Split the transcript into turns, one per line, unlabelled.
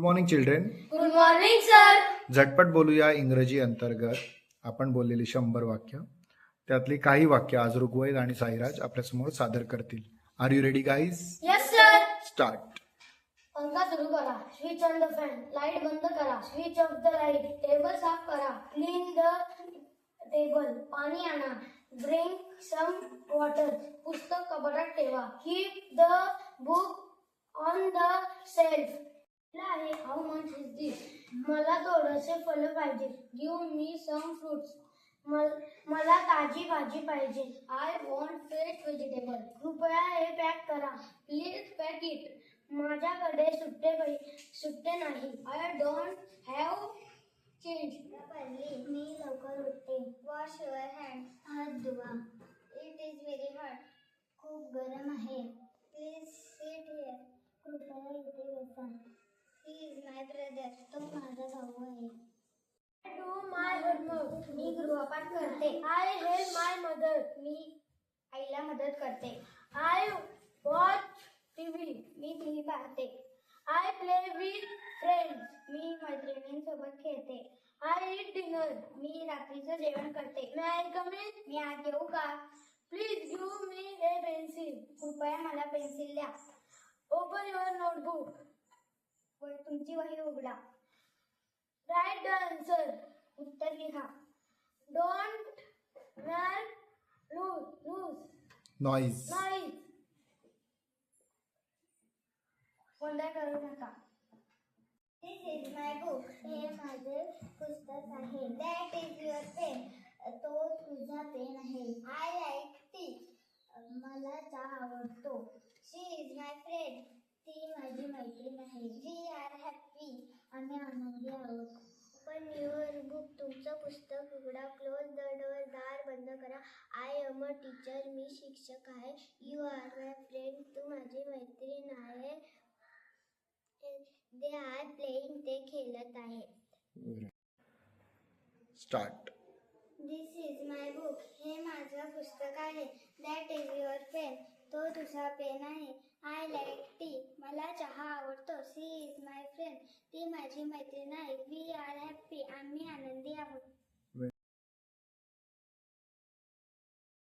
Morning children
good morning sir
झटपट बोलूया इंग्रजी अंतर्गत. आपण बोललेली शंभर वाक्य. त्यातली काही वाक्य आज ऋग्वेद आणि साईराज आपल्यासमोर सादर करतील. Are you ready guys
yes sir
start
पंखा सुरू करा. Switch on the fan light बंद करा. Switch off the light table साफ करा. क्लीन द टेबल पाणी आणा. ड्रिंक सम वॉटर पुस्तक कपाटात ठेवा. Keep the book on the shelf आहे. How much is this? मला थोडेसे फळ पाहिजे. गिव मी सम फ्रुट्स मला ताजी भाजी पाहिजे. आय वॉन्ट फ्रेश व्हेजिटेबल कृपया हे पॅक करा. प्लीज़ पॅक इट माझ्याकडे सुट्टे पै सुट्टे नाही. आय डोंट हॅव चेंज
मी लवकर उठते. वॉश युअर हँड हात धुवा. इट इज़ व्हेरी हॉट खूप गरम आहे. प्लीज़ सीट हिअर कृपया इथे बसा. ही इज माय ब्रदर तो माझा भाऊ आहे.
डू माय होमवर्क
मी गृहपाठ करते.
आय हेल्प माय मदर
मी आईला मदत करते.
आय वॉच टीव्ही
मी टीव्ही पाहते.
आय प्ले विथ फ्रेंड्स
मी मैत्रिणींसोबत खेळते.
आय इट डिनर
मी रात्रीचं जेवण करते.
मी आय कम
मी आत येऊ का?
प्लीज गिव्ह मी हे पेन्सिल
कृपया मला पेन्सिल द्या.
ओपन युअर नोटबुक
व तुमची वही उघडा.
राईट द आन्सर
उत्तर लिहा.
Don't make loose loose
noise
noise
गोंधळ करू नका. दिस इज माय बुक हे माझे पुस्तक आहे. दॅट इज युअर पेन तो तुझा पेन आहे. आय लाईक टी मला चहा आवडतो. शी इज माय फ्रेंड ती माझी मैत्रीण आहे. वी आर हॅपी आम्ही आनंदी आहोत. पण युअर बुक तुमचं पुस्तक उघडा क्लोज द डोअर दार बंद करा. आय एम अ टीचर मी शिक्षक आहे. यू आर माय फ्रेंड तू माझी मैत्रीण आहे. दे आर प्लेइंग ते खेळत आहे.
Start
this is my book हे माझं पुस्तक आहे. दॅट इज युअर पेन तो तुझा पेन आहे. आय लाईक टी मला Bettina.